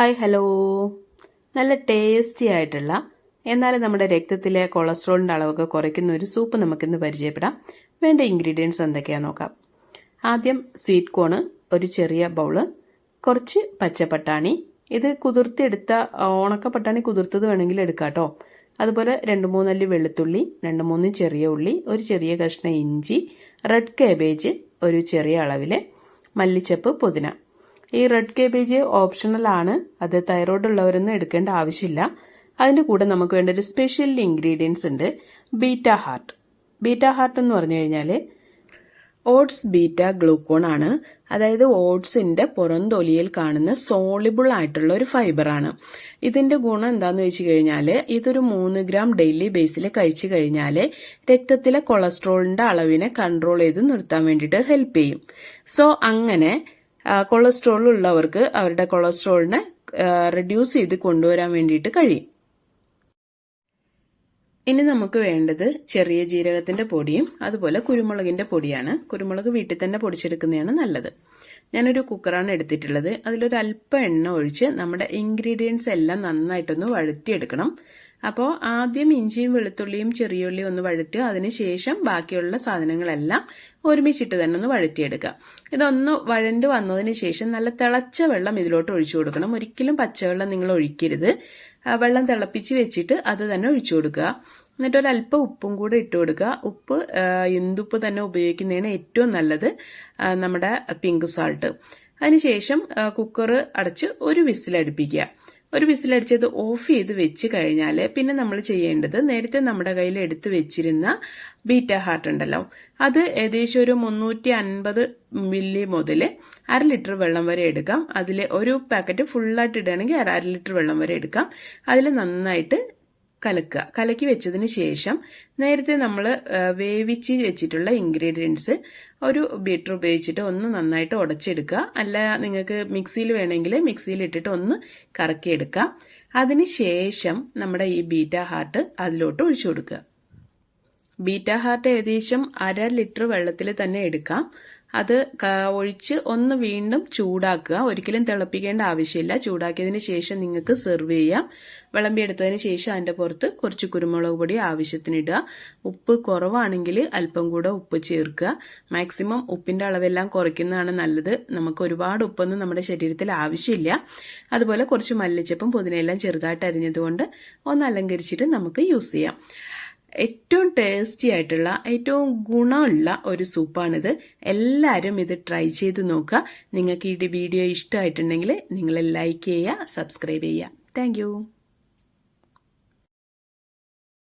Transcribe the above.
Hi hello. നല്ല tasty ആയിട്ടുള്ള എന്നാൽ നമ്മുടെ രക്തത്തിലെ കൊളസ്ട്രോളിന്റെ അളവൊക്കെ കുറയ്ക്കുന്ന ഒരു സൂപ്പ് നമുക്കിന്ന് പരിചയപ്പെടാം. വേണ്ട ഇൻഗ്രീഡിയൻസ് എന്തൊക്കെയാണെന്ന് നോക്കാം. ആദ്യം സ്വീറ്റ് കോണ് ഒരു ചെറിയ ബൗൾ കുറച്ച് പച്ചപ്പട്ടാണി. ഇത് കുതിർത്തെടുത്ത ഉണക്ക പട്ടാണി കുതിർത്തത് വേണമെങ്കിൽ എടുക്കാം അതുപോലെ രണ്ട് മൂന്നല്ലി വെളുത്തുള്ളി രണ്ട് മൂന്ന് ചെറിയ ഉള്ളി ഒരു ചെറിയ കഷ്ണം ഇഞ്ചി റെഡ് കാബേജ് ഒരു ചെറിയ അളവിലെ മല്ലിച്ചപ്പ് പുതിന. ഈ റെഡ് കേബേജ് ഓപ്ഷണൽ ആണ്. അത് തൈറോയ്ഡ് ഉള്ളവരൊന്നും എടുക്കേണ്ട ആവശ്യമില്ല. അതിന്റെ കൂടെ നമുക്ക് വേണ്ട ഒരു സ്പെഷ്യൽ ഇൻഗ്രീഡിയൻസ് ഉണ്ട്. ബീറ്റ ഹാർട്ട് ബീറ്റ ഹാർട്ട് എന്ന് പറഞ്ഞു കഴിഞ്ഞാൽ ഓട്സ് ബീറ്റ ഗ്ലൂക്കോൺ ആണ്. അതായത് ഓട്സിന്റെ പുറംതൊലിയിൽ കാണുന്ന സോളിബിൾ ആയിട്ടുള്ള ഒരു ഫൈബറാണ് ഇതിന്റെ ഗുണം എന്താന്ന് വെച്ച് കഴിഞ്ഞാൽ ഇതൊരു മൂന്ന് ഗ്രാം ഡെയിലി ബേസിൽ കഴിച്ചു കഴിഞ്ഞാൽ രക്തത്തിലെ കൊളസ്ട്രോളിന്റെ അളവിനെ കൺട്രോൾ ചെയ്ത് നിർത്താൻ വേണ്ടിയിട്ട് ഹെൽപ്പ് ചെയ്യും. സോ അങ്ങനെ കൊളസ്ട്രോൾ ഉള്ളവർക്ക് അവരുടെ കൊളസ്ട്രോളിനെ റെഡ്യൂസ് ചെയ്ത് കൊണ്ടുവരാൻ വേണ്ടിയിട്ട് കഴിയും. ഇനി നമുക്ക് വേണ്ടത് ചെറിയ ജീരകത്തിന്റെ പൊടിയും അതുപോലെ കുരുമുളകിന്റെ പൊടിയാണ്. കുരുമുളക് വീട്ടിൽ തന്നെ പൊടിച്ചെടുക്കുന്നതാണ് നല്ലത്. ഞാനൊരു കുക്കറാണ് എടുത്തിട്ടുള്ളത്. അതിലൊരു അല്പം എണ്ണ ഒഴിച്ച് നമ്മുടെ ഇൻഗ്രീഡിയൻസ് എല്ലാം നന്നായിട്ടൊന്ന് വഴറ്റിയെടുക്കണം. അപ്പോൾ ആദ്യം ഇഞ്ചിയും വെളുത്തുള്ളിയും ചെറിയുള്ളിയും ഒന്ന് വഴറ്റുക. അതിനുശേഷം ബാക്കിയുള്ള സാധനങ്ങളെല്ലാം ഒരുമിച്ചിട്ട് തന്നെ ഒന്ന് വഴറ്റിയെടുക്കുക. ഇതൊന്ന് വഴണ്ട് വന്നതിന് ശേഷം നല്ല തിളച്ച വെള്ളം ഇതിലോട്ട് ഒഴിച്ചു കൊടുക്കണം. ഒരിക്കലും പച്ചവെള്ളം നിങ്ങൾ ഒഴിക്കരുത്. വെള്ളം തിളപ്പിച്ച് വെച്ചിട്ട് അത് തന്നെ ഒഴിച്ചു കൊടുക്കുക. എന്നിട്ട് ഒരല്പം ഉപ്പും കൂടെ ഇട്ട് കൊടുക്കുക. ഉപ്പ് എന്തുപ്പ് തന്നെ ഉപയോഗിക്കുന്നതാണ് ഏറ്റവും നല്ലത് നമ്മുടെ പിങ്ക് സാൾട്ട്. അതിനുശേഷം കുക്കർ അടച്ച് ഒരു വിസിലടുപ്പിക്കുക. ഒരു വിസിലടിച്ചത് ഓഫ് ചെയ്ത് വെച്ച് കഴിഞ്ഞാൽ പിന്നെ നമ്മൾ ചെയ്യേണ്ടത് നേരത്തെ നമ്മുടെ കയ്യിൽ എടുത്ത് വെച്ചിരുന്ന ബീറ്റ ഹാർട്ട് ഉണ്ടല്ലോ. അത് ഏകദേശം ഒരു മുന്നൂറ്റി അൻപത് മില്ലി മുതൽ അര ലിറ്റർ വെള്ളം വരെ എടുക്കാം. അതിൽ ഒരു പാക്കറ്റ് ഫുള്ളായിട്ട് ഇടുകയാണെങ്കിൽ അര ലിറ്റർ വെള്ളം വരെ എടുക്കാം. അതിൽ നന്നായിട്ട് കലക്കുക. കലക്കി വെച്ചതിന് ശേഷം നേരത്തെ നമ്മൾ വേവിച്ച് വെച്ചിട്ടുള്ള ഇൻഗ്രീഡിയൻസ് ഒരു ബീറ്റർ ഉപയോഗിച്ചിട്ട് ഒന്ന് നന്നായിട്ട് ഉടച്ചെടുക്കുക. അല്ല നിങ്ങൾക്ക് മിക്സിയിൽ വേണമെങ്കിൽ മിക്സിയിൽ ഇട്ടിട്ട് ഒന്ന് കറക്കിയെടുക്കുക. അതിന് ശേഷം നമ്മുടെ ഈ ബീറ്റ ഹാർട്ട് അതിലോട്ട് ഒഴിച്ചു കൊടുക്കുക. ബീറ്റ ഹാർട്ട് ഏകദേശം അര ലിറ്റർ വെള്ളത്തിൽ തന്നെ എടുക്കാം. അത് ഒഴിച്ച് ഒന്ന് വീണ്ടും ചൂടാക്കുക. ഒരിക്കലും തിളപ്പിക്കേണ്ട ആവശ്യമില്ല. ചൂടാക്കിയതിന് ശേഷം നിങ്ങൾക്ക് സെർവ് ചെയ്യാം. വിളമ്പിയെടുത്തതിന് ശേഷം അതിന്റെ പുറത്ത് കുറച്ച് കുരുമുളക് പൊടി ആവശ്യത്തിനിടുക. ഉപ്പ് കുറവാണെങ്കിൽ അല്പം കൂടെ ഉപ്പ് ചേർക്കുക. മാക്സിമം ഉപ്പിന്റെ അളവെല്ലാം കുറയ്ക്കുന്നതാണ് നല്ലത്. നമുക്ക് ഒരുപാട് ഉപ്പൊന്നും നമ്മുടെ ശരീരത്തിൽ ആവശ്യമില്ല. അതുപോലെ കുറച്ച് മല്ലിച്ചപ്പും പുതിനയെല്ലാം ചെറുതായിട്ട് അരിഞ്ഞതുകൊണ്ട് ഒന്ന് അലങ്കരിച്ചിട്ട് നമുക്ക് യൂസ് ചെയ്യാം. ഏറ്റവും ടേസ്റ്റി ആയിട്ടുള്ള ഏറ്റവും ഗുണമുള്ള ഒരു സൂപ്പാണിത്. എല്ലാവരും ഇത് ട്രൈ ചെയ്ത് നോക്കുക. നിങ്ങൾക്ക് ഈ വീഡിയോ ഇഷ്ടമായിട്ടുണ്ടെങ്കിൽ നിങ്ങൾ ലൈക്ക് ചെയ്യുക സബ്സ്ക്രൈബ് ചെയ്യുക. താങ്ക്